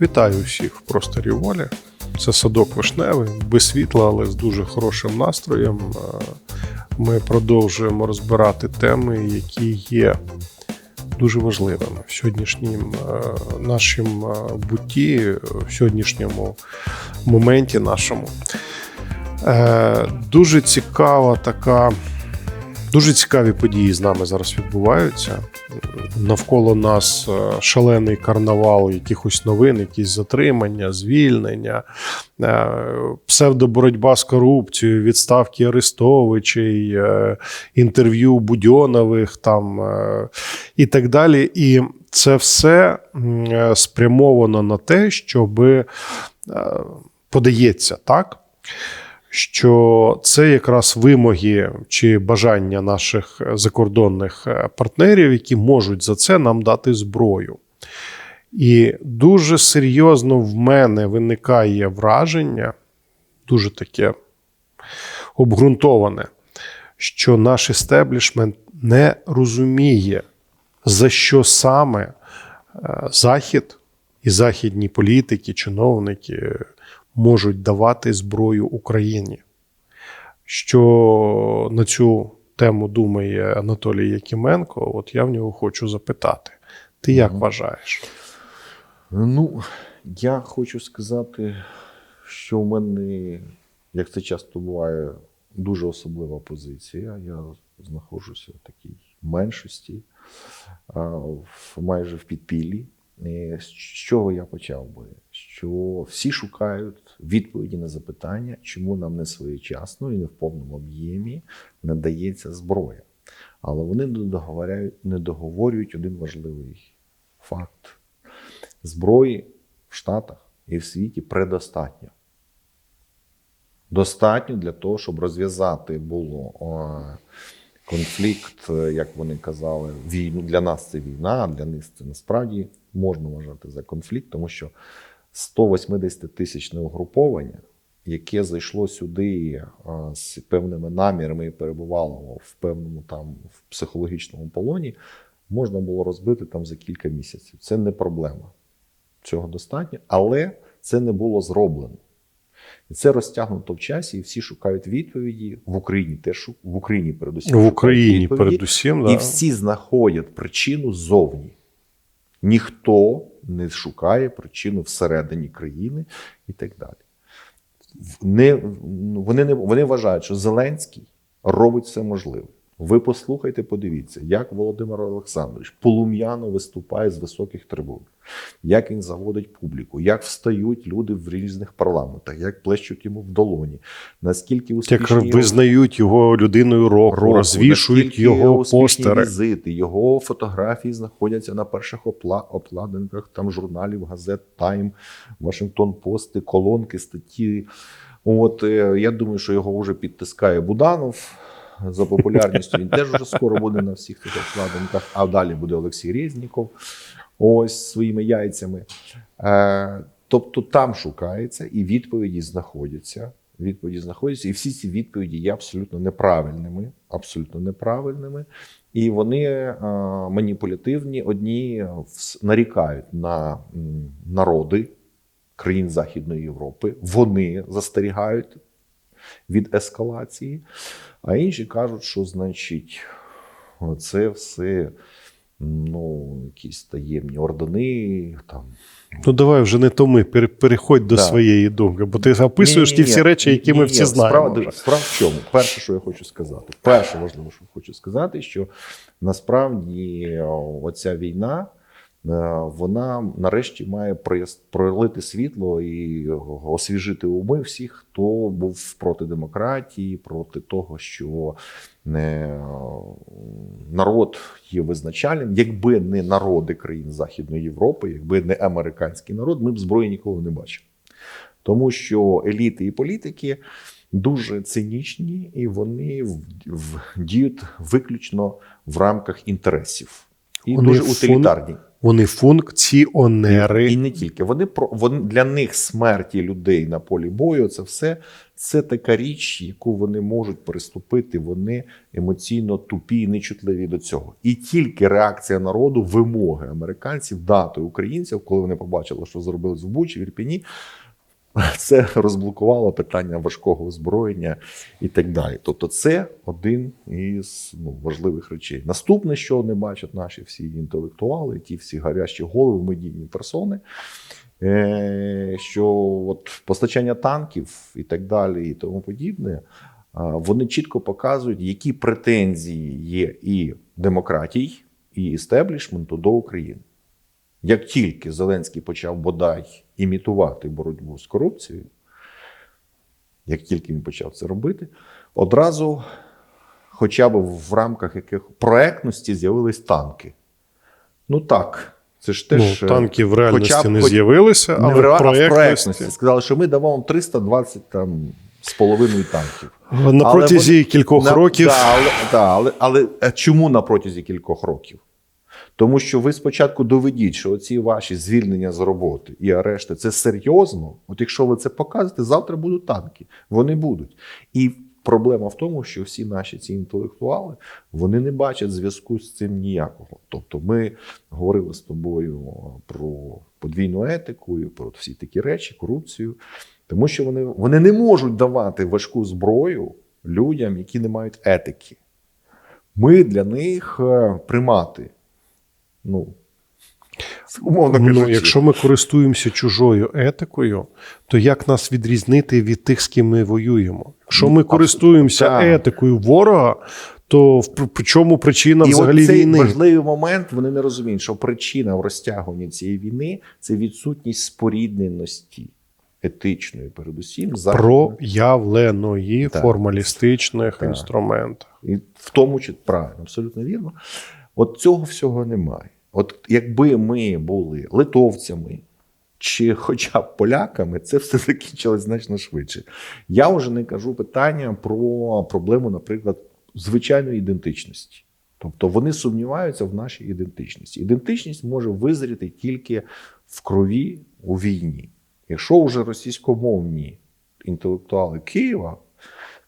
Вітаю всіх в просторі волі. Це садок вишневий, без світла, але з дуже хорошим настроєм. Е, Ми продовжуємо розбирати теми, які є дуже важливими в сьогоднішнім е, нашім е, бутті, в сьогоднішньому моменті нашому. Дуже цікава така. Дуже цікаві події з нами зараз відбуваються. Навколо нас е, шалений карнавал якихось новин, якісь затримання, звільнення, е, псевдоборотьба з корупцією, відставки Арестовичей, е, інтерв'ю Будьонових там і так далі. І це все спрямовано на те, щоб подається так що це якраз вимоги чи бажання наших закордонних е, партнерів, які можуть за це нам дати зброю. І дуже серйозно в мене виникає враження, дуже таке обґрунтоване, що наш істеблішмент не розуміє, за що саме е, Захід і західні політики, чиновники можуть давати зброю Україні. Що на цю тему думає Анатолій Якименко, от я в нього хочу запитати. Ти як Мгм. вважаєш? Ну, я хочу сказати, що в мене, як це часто буває, дуже особлива позиція. Я знаходжуся в такій меншості, майже в підпіллі. З чого я почав би? Що всі шукають відповіді на запитання, чому нам не своєчасно і не в повному об'ємі надається зброя. Але вони не договорюють один важливий факт зброї в Штатах і в світі предостатньо. Достатньо для того, щоб розв'язати було конфлікт, е, як вони казали, війну. Для нас це війна, а для них це насправді можна вважати за конфлікт, тому що 180 тисячне угруповання, яке зайшло сюди з певними намірами і перебувало в певному там в психологічному полоні, можна було розбити там за кілька місяців. Це не проблема. Цього достатньо, але це не було зроблено. І це розтягнуто в часі, і всі шукають відповіді в Україні. Теж в Україні передусім В Україні передусім, і всі знаходять причину ззовні. Ніхто не шукає причину всередині країни і так далі. Не, ну, вони, не, вони вважають, що Зеленський робить все можливе. Ви послухайте, подивіться, як Володимир Олександрович полум'яно виступає з високих трибун, як він заводить публіку, як встають люди в різних парламентах, як плещуть йому в долоні, наскільки Як успішні його визнають його людиною року, року, розвішують його постери. візити, його фотографії знаходяться на перших опла- обкладинках там журналів, газет Тайм, Вашингтон Пости, колонки, статті. От е, я думаю, що його вже підтискає Буданов. За популярністю він теж вже скоро буде на всіх цих обкладинках, а далі буде Олексій Резніков ось своїми яйцями. Е, тобто там шукається і відповіді знаходяться. Відповіді знаходяться, і всі ці відповіді є абсолютно неправильними, абсолютно неправильними. І вони е, маніпулятивні. Одні нарікають на народи країн Західної Європи. Вони застерігають від ескалації, а інші кажуть, що значить, це все ну, якісь таємні ордени. Там, Ну давай вже не томи, пере- переходь до Да. своєї думки, бо ти описуєш ті Ні-ні-ні. всі речі, які ми Ні-ні, всі знаємо. Справа, справа в чому? Перше, що я хочу сказати. Перше важливо, що хочу сказати, що насправді оця війна. Е, Вона нарешті має пролити світло і освіжити уми всіх, хто був проти демократії, проти того, що не народ є визначальним. Якби не народи країн Західної Європи, якби не американський народ, ми б зброї ніколи не бачили. Тому що еліти і політики дуже цинічні і вони діють виключно в рамках інтересів. І Вони дуже фун- утилітарні. Вони функціонери. І не тільки. Вони про вони для них смерті людей на полі бою. Це все це така річ, яку вони можуть приступити. Вони емоційно тупі і нечутливі до цього. І тільки реакція народу, вимоги американців дати українців, коли вони побачили, що зробили в Бучі, в Ірпіні. Це розблокувало питання важкого озброєння і так далі. Тобто, це один із ну, важливих речей. Наступне, що не бачать наші всі інтелектуали, ті всі гарячі голови, медійні персони, е, що от постачання танків і так далі, і тому подібне, вони чітко показують, які претензії є і демократій, і істеблішменту до України. Як тільки Зеленський почав бодай імітувати боротьбу з корупцією, як тільки він почав це робити, одразу, хоча б в рамках яких проектності з'явились танки. Ну так, це ж теж ну, е, танки в реальності хоча б не з'явилися, але в ре- в а в проектності. Сказали, що ми дамо вам 320 там, з половиною танків. На протязі кількох На- років Да, але, да, але, але чому на протязі кількох років? Тому що ви спочатку доведіть, що оці ваші звільнення з роботи і арешти це серйозно. От якщо ви це показуєте, завтра будуть танки. Вони будуть. І проблема в тому, що всі наші ці інтелектуали вони не бачать зв'язку з цим ніякого. Тобто, ми говорили з тобою про подвійну етику і про всі такі речі, корупцію. Тому що вони, вони не можуть давати важку зброю людям, які не мають етики. Ми для них е, примати. Ну, умовно ну, якщо ми користуємося чужою етикою, то як нас відрізнити від тих, з ким ми воюємо? Якщо Ну, ми користуємося так. етикою ворога, то в чому причина І взагалі от цей війни? важливий момент вони не розуміють, що причина в розтягуванні цієї війни це відсутність спорідненості етичної, передусім за Проявленої Так. формалістичних Так. інструментах. І в тому чи правильно, абсолютно вірно. От цього всього немає. От якби ми були литовцями чи хоча б поляками, це все закінчилось значно швидше. Я вже не кажу питання про проблему, наприклад, звичайної ідентичності. Тобто вони сумніваються в нашій ідентичності. Ідентичність може визріти тільки в крові у війні. Якщо вже російськомовні інтелектуали Києва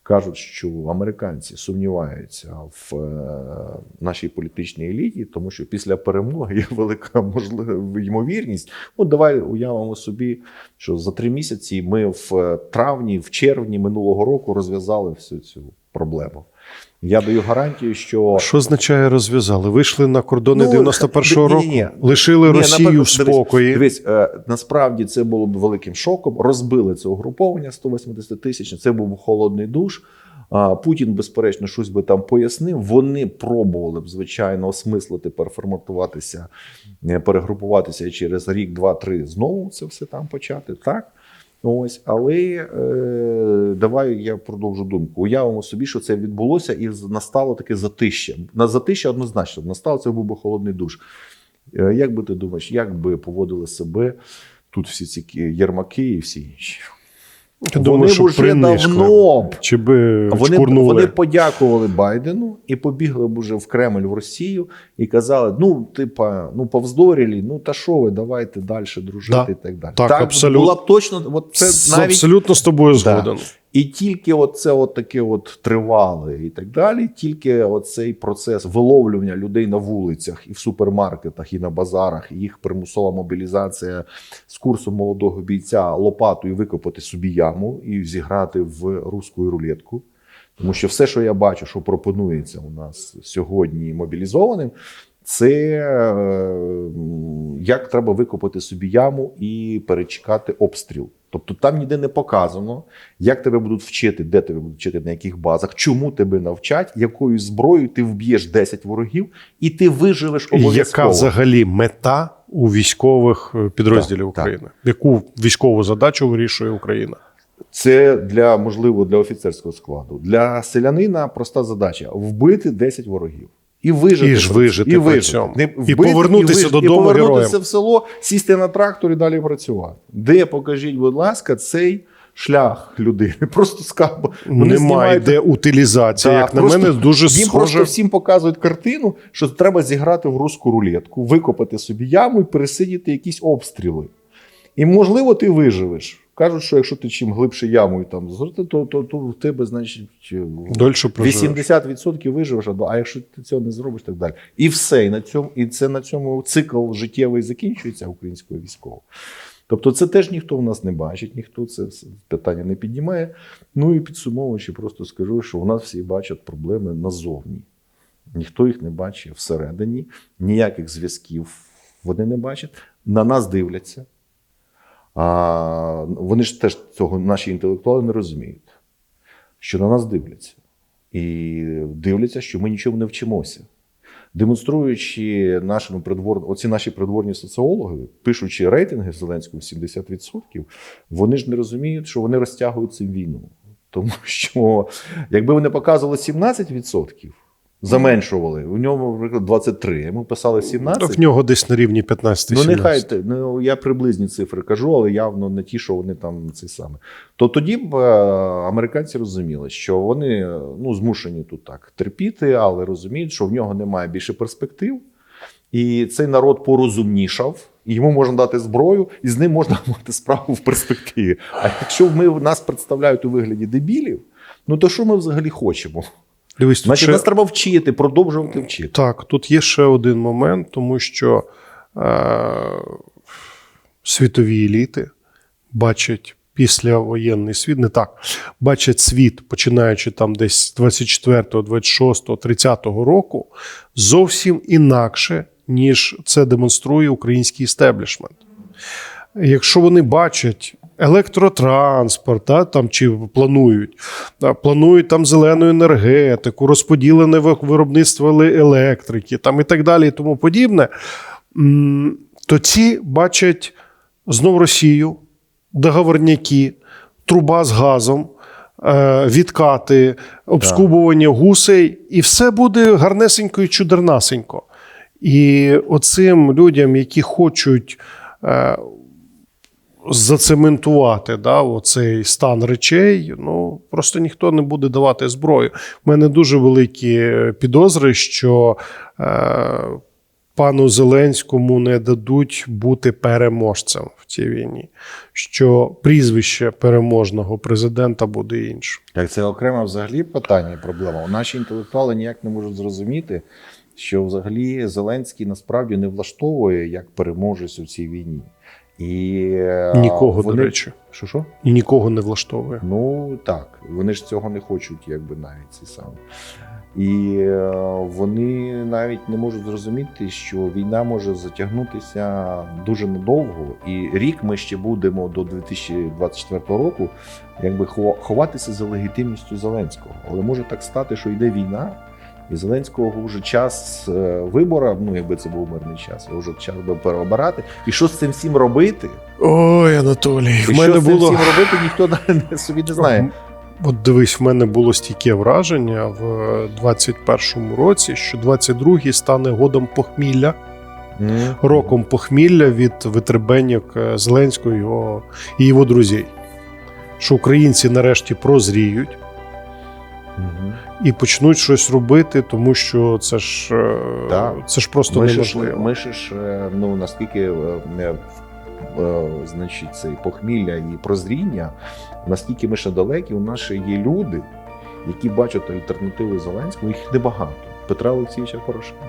кажуть, що американці сумніваються в е, нашій політичній еліті, тому що після перемоги є велика можлива ймовірність. Ну, давай уявимо собі, що за три місяці ми в е, травні, в червні минулого року розв'язали всю цю проблему. Я даю гарантію, що Що означає розв'язали? Вийшли на кордони Ну, 91-го року, ні-ні-ні. лишили Ні, Росію в спокої. Дивись, дивись е, насправді це було б великим шоком. Розбили це угруповання 180 тисяч. Це був холодний душ. Путін, безперечно, щось би там пояснив. Вони пробували б, звичайно, осмислити, переформатуватися, е, перегрупуватися і через рік, два, три знову це все там почати. Так. Ось, але е, давай я продовжу думку. Уявимо собі, що це відбулося, і настало таке затище. На затище однозначно настало це був би холодний душ. Е, Як би ти думаєш, як би поводили себе тут всі ці ярмаки і всі інші? Думаю, вони що вже давно б Чи би вони, чкурнули. вони подякували Байдену і побігли б уже в Кремль в Росію і казали: ну, типа, ну повздорілі, ну та що ви, давайте далі дружити Да. і так далі. Так, абсолютно. була б точно, от це навіть Абсолютно з тобою Да. І тільки оце от таке от тривале і так далі, тільки оцей процес виловлювання людей на вулицях і в супермаркетах, і на базарах, і їх примусова мобілізація з курсом молодого бійця лопатою викопати собі яму і зіграти в руську рулетку. Тому що все, що я бачу, що пропонується у нас сьогодні мобілізованим, це е, як треба викопати собі яму і перечекати обстріл. Тобто там ніде не показано, як тебе будуть вчити, де тебе будуть вчити, на яких базах, чому тебе навчать, якою зброєю ти вб'єш 10 ворогів, і ти виживеш обов'язково. Яка взагалі мета у військових е, підрозділів Так, так. України? Яку військову задачу вирішує Україна? Це для можливо для офіцерського складу. Для селянина проста задача вбити 10 ворогів. І вижити, І ж вижити і, цьому. Не І вбити, повернутися вижити, додому і повернутися героєм. в село, сісти на трактор і далі працювати. Де покажіть, будь ласка, цей шлях людини. Просто скарб. Немає знімають- де утилізація. Да, Як на мене, дуже їм схоже. просто всім показують картину, що треба зіграти в русську рулетку, викопати собі яму і пересидіти якісь обстріли. І, можливо, ти виживеш. Кажуть, що якщо ти чим глибше яму і там зробити, то, то, то в тебе, значить, Дольше 80% виживеш, а якщо ти цього не зробиш, так далі. І все. І, на цьому, і це на цьому цикл життєвий закінчується українського військового. Тобто це теж ніхто в нас не бачить, ніхто це питання не піднімає. Ну і підсумовуючи, просто скажу, що у нас всі бачать проблеми назовні. Ніхто їх не бачить всередині, ніяких зв'язків вони не бачать. На нас дивляться. А вони ж теж цього наші інтелектуали не розуміють, що на нас дивляться. І дивляться, що ми нічого не вчимося. Демонструючи нашому придвор... оці наші придворні соціологи, пишучи рейтинги Зеленського 70%, вони ж не розуміють, що вони розтягують цим війну. Тому що якби вони показували 17%, заменшували, у ньому, наприклад, 23, а ми писали 17%. В нього десь на рівні 15 Ну, нехай ну, я приблизні цифри кажу, але явно не ті, що вони там це саме. То тоді б е, американці розуміли, що вони е, ну, змушені тут так терпіти, але розуміють, що в нього немає більше перспектив. І цей народ порозумнішав, і йому можна дати зброю, і з ним можна мати справу в перспективі. А якщо ми нас представляють у вигляді дебілів, ну то що ми взагалі хочемо? Дивись, Значить, ще... нас треба вчити, продовжувати вчити. Так, тут є ще один момент, тому що е, світові еліти бачать післявоєнний світ, не так, бачать світ, починаючи там десь 24, 26, 30 року, зовсім інакше, ніж це демонструє український істеблішмент. Якщо вони бачать електротранспорт, да, там, чи планують, да, планують там зелену енергетику, розподілене виробництво електрики там, і так далі, і тому подібне, то ці бачать знов Росію, договорняки, труба з газом. е, Відкати, обскубування гусей, і все буде гарнесенько і чудернасенько. І оцим людям, які хочуть е, зацементувати да, оцей стан речей, ну просто ніхто не буде давати зброю. У мене дуже великі підозри, що е, пану Зеленському не дадуть бути переможцем в цій війні, що прізвище переможного президента буде іншим. Так, це окреме взагалі питання і проблема. Наші інтелектуали ніяк не можуть зрозуміти, що взагалі Зеленський насправді не влаштовує як переможець у цій війні. І е, Нікого, вони... до речі, Що що? і нікого не влаштовує. Ну так, вони ж цього не хочуть, якби навіть ці саме. І е, вони навіть не можуть зрозуміти, що війна може затягнутися дуже надовго, і рік ми ще будемо до 2024 року, якби хова- ховатися за легітимністю Зеленського. Але може так стати, що йде війна, і Зеленського вже час е, вибора, ну якби це був мирний час, його вже час би переобирати. І що з цим всім робити? Ой, Анатолій, в мене що з цим було. всім робити, ніхто не- собі не знає. От дивись, в мене було стійке враження в 21-му році, що 22-й стане годом похмілля, Мгм. роком похмілля від витребеньок е, Зеленського і його, і його друзів. Що українці нарешті прозріють Мгм. І почнуть щось робити, тому що це ж, е, Так. це ж просто Ми ж, ж- неможливо. ми ж, ж, е, ну наскільки е, е, е, значить цей похмілля і прозріння, наскільки ми ще далекі, у нас ще є люди, які бачать альтернативи Зеленському, їх небагато. Петра Олексійовича Порошенка.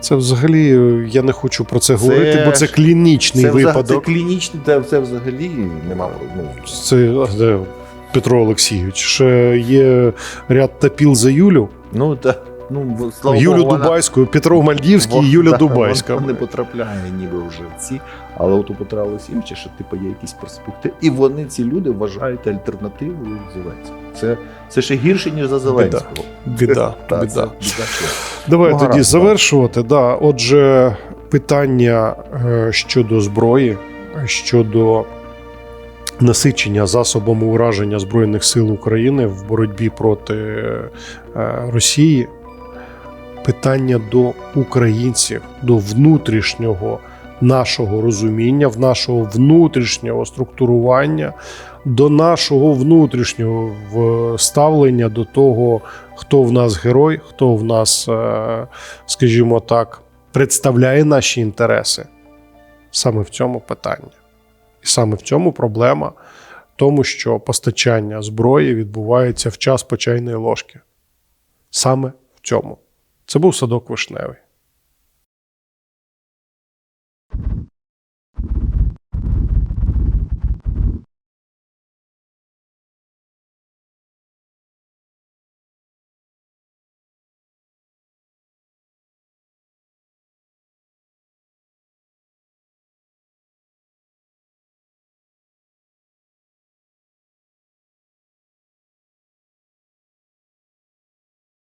Це взагалі е, я не хочу про це, Це говорити, бо це клінічний Це, взаг- це клінічний, це, це взагалі нема. Ну, Це Петро Олексійович. Ще є ряд тапіл за Юлю. ну, та, ну слава Юлю Богу, вона- Дубайську, Петро Мальдівський і Юля да, Дубайська. Вона не потрапляє ніби вже в ці. Але от у Петра Олексійовича, що типу є якісь перспективи. І вони, ці люди, вважають альтернативою Зеленського. Це, це ще гірше, ніж за Зеленського. Біда, Та, біда. це біда. Давай Ну, тоді гаразд, завершувати. Да. Отже, питання е, щодо зброї, щодо насичення засобами ураження Збройних сил України в боротьбі проти е, Росії. Питання до українців, до внутрішнього нашого розуміння, в нашого внутрішнього структурування, до нашого внутрішнього ставлення до того, хто в нас герой, хто в нас, е, скажімо так, представляє наші інтереси. Саме в цьому питання. І саме в цьому проблема, тому, що постачання зброї відбувається в час почайної ложки. Саме в цьому. Це був садок вишневий.